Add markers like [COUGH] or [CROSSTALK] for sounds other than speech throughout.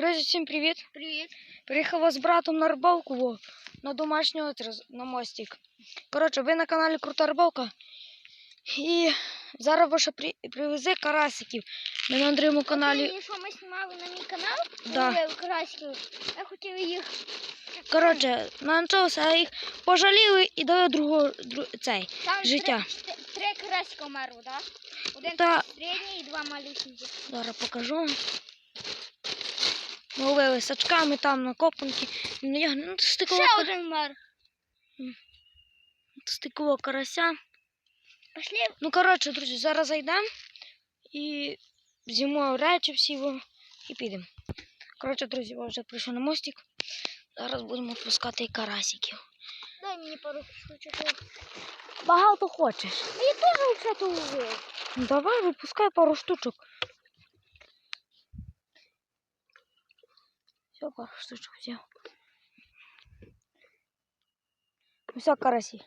Друзі, всім привіт! Привіт. Приїхала з братом на рибалку во, на домашній озеро, на мостик. Коротше, ви на каналі Крута Рибалка. І зараз ваша при... привези карасиків. Ми на Андрієму каналі. Оце, що ми знімали на мій канал, Да. да. Краськів, я хотів їх. Коротше, на анчоуса їх пожаліли і дали другого дру... цей. Там Життя. Три, три краська умерло, так? Да? Один Та- середній і два малюсенькі. Зараз покажу. Ми ловили сачками там на копанки. Ну, я ну, стикова, Ще один мер. стикова карася. Пошли. Ну, коротше, друзі, зараз зайдемо і з'їмо речі всі во, і підемо. Коротше, друзі, я вже прийшов на мостик. Зараз будемо пускати карасиків. Дай мені пару штучок. Багато хочеш. Я теж все то ловив. Ну, давай, випускай пару штучок. Все, пару штучок взяв. Ну все, карасі.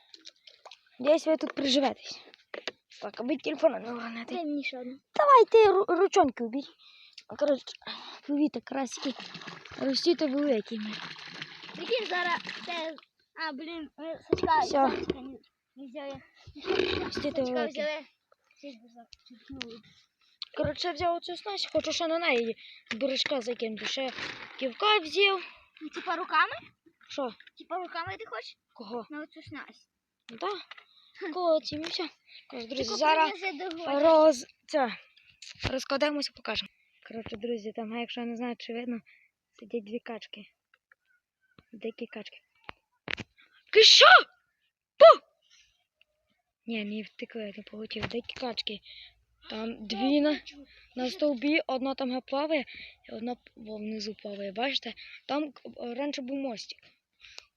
Надіюсь, ви тут приживетесь. Так, аби телефона не уронити. Дай мені ще одну. Давай ти ру- ручонки убій. Коротше, повіте, карасики ростіте великими. Прикинь, зараз це... А, блін, ми сачка, Всё. сачка не, не взяли. Ростіте Сачка великі. взяли. Сість би зачерпнули. Коротше, взяв оцю снасть, хочу ще на неї бурячка закинути. Ще ківка взяв. Ну, Типа руками? Що? Типа руками ти хочеш? Кого? На оцю снасть. Ну все. Коротше, друзі, зараз роз... це, розкладаємося, покажемо. Коротше, друзі, там, а якщо я не знаю, чи видно, сидять дві качки. Дикі качки. Що? Пу! Ні, не втекли, не полетів. Дикі качки. Там дві на, на стовбі, одна там плаває, і одна внизу плаває. Бачите? Там раніше був мостик.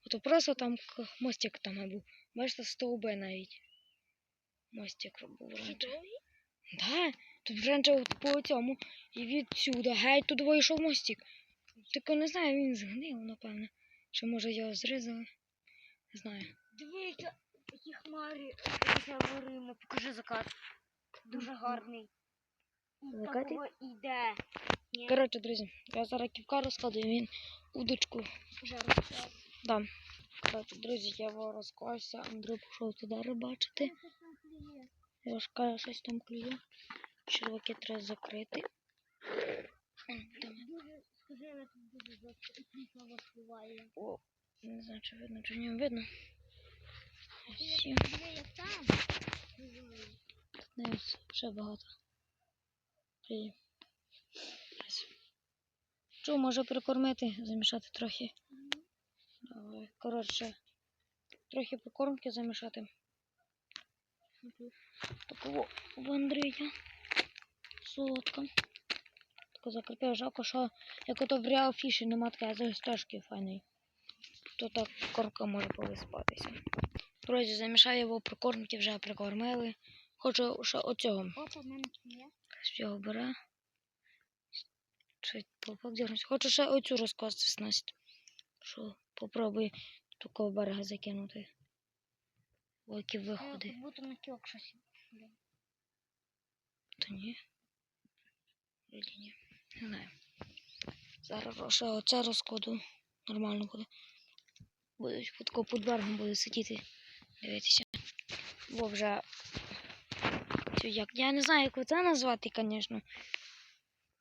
Ото просто там мостик там був. Бачите, стовби навіть. Мостик був раніше. Да, тут раніше от по цьому і відсюди, геть туди вийшов мостик. Тільки не знаю, він згнив, напевно. Чи може його зрізали? Не знаю. Дивіться, які хмари. Покажи закат. Дуже гарний. І Закатик? такого іде. Коротше, друзі, я зараз ківка розкладу, він удочку вже дам. Коротше, друзі, я його розклався, Андрій пішов туди рибачити. Я ж кажу, щось там клює. Черваки треба закрити. О, не знаю, чи видно, чи не видно. Всі. Не, ще багато. Клює. Що, може прикормити, замішати трохи. Давай. Коротше, трохи прикормки замішати. Такого в Андрія. Солодка. Тако закріпив, жалко, що як ото в реал фіші нема такої загостежки файної. То так кормка може повиспатися. Друзі, замішаю його прикормки, вже прикормили. Хочу ще оцього. Всього бере. Хочу ще оцю розкласти снасть. Що попробую такого берега закинути. Ой, які Е, виходи. Будто на кілок щось. Та ні. Вроді ні. Не знаю. Зараз ще оце розкладу. Нормально буде. Будуть під берегом буде сидіти. Дивитися. Бо вже. Цю як. Я не знаю, як це назвати, звісно.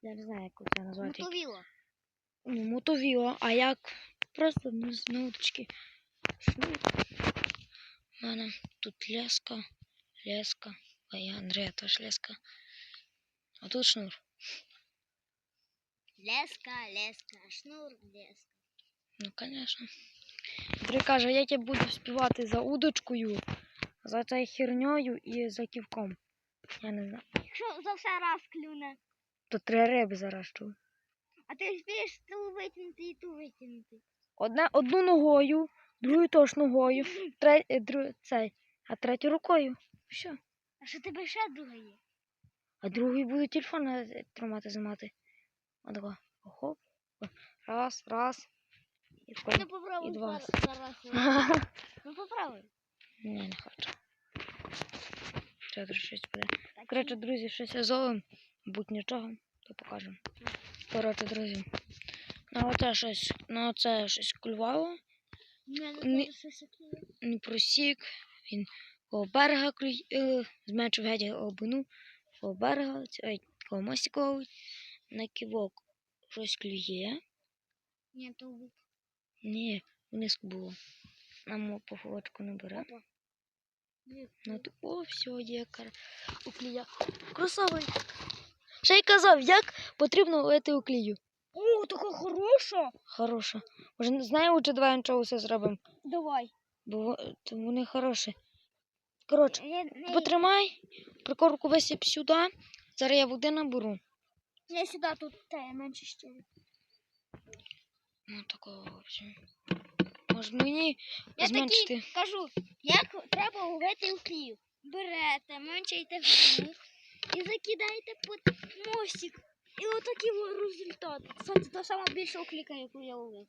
Я не знаю, як це назвати. Мотовіло. Ну, мотовіло, а як просто на удочки. Шнур. У мене тут леска, леска, а я Андрея теж леска. А тут шнур. Леска, леска, шнур, леска. Ну, звісно. Андрій каже, я тебе буду співати за удочкою, за цією херньою і за ківком. Я не знаю. Якщо за все раз клюне. То три риби зараз чую. А ти вспієш ту витягнути і ту витягнути. Одне, одну ногою, другою теж ногою, тре, е, дру, цей, а третю рукою. Все. А що тебе ще друга є? А другий буде телефон е, тримати займати. Отако. Хоп. Раз, раз. І Ну і два. зараз. [LAUGHS] Ну попробуй. Ні, не хочу. Ще щось буде. Коротше, друзі, щось я зовем, будь нічого, то покажемо. Коротше, друзі. На оце щось, на оце щось клювало. Не просік, він коло берега клює, е, зменшив геть глибину, коло берега, ой, коло мостика ловить, на ківок щось клює. Ні, то був. Ні, вниз було. Нам не бере. Опа. Ні. Ну, то, о, все, є кар... уклія. Красавий. Ще й казав, як потрібно ловити уклію. О, така хороша. Хороша. Може, знаю, чи давай нічого все зробимо, Давай. бо вони хороші. Коротше, потримай, прикормку висип сюди. Зараз я води наберу. я сюди тут те менше ще. Ну, такого, в общем. Може мені Я зменшити. такий кажу, як треба ловити уклію. Берете, меншайте глибину і закидаєте під мостик. І отакий результат. Це та сама більша укліка, яку я ловив.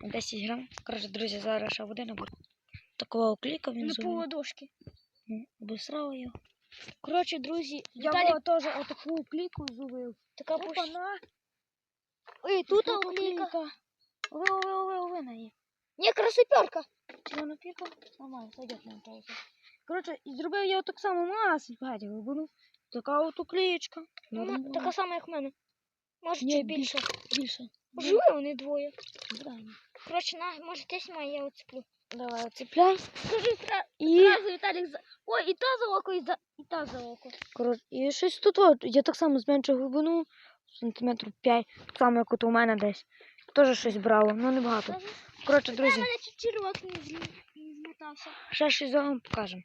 10 грам. Коротше, друзі, зараз ще води наберу. Такого окліка він На зробив. поводошки. М, Обісрав його. Коротше, друзі, Я Віталік, теж отаку кліку зловив. така пуш... на. Ой, тут Тут укліка. окліка. Ови, ови, ови, ови на її. Ні, красоперка. Чи вона піка? Нормально, сойдет нам того. Коротше, і зробив я так само масить багато глибину. Така от уклеєчка. Вона така сама, як в мене. Може, Ні, чуть більше. Більше. Живі вони двоє. Коротше, на, може, ти знімай, я оцеплю. Давай, оцепляй. Скажи зра- І, зразу, Віталік, за... Ой, і та за око, і, за... і та за око. коротше, і щось тут. От. Я так само зменшив глибину. Сантиметрів 5. Так само, як от у мене десь. Теж щось брало, ну небагато. Скажи, Коротше, друзі, ще щось вам покажемо.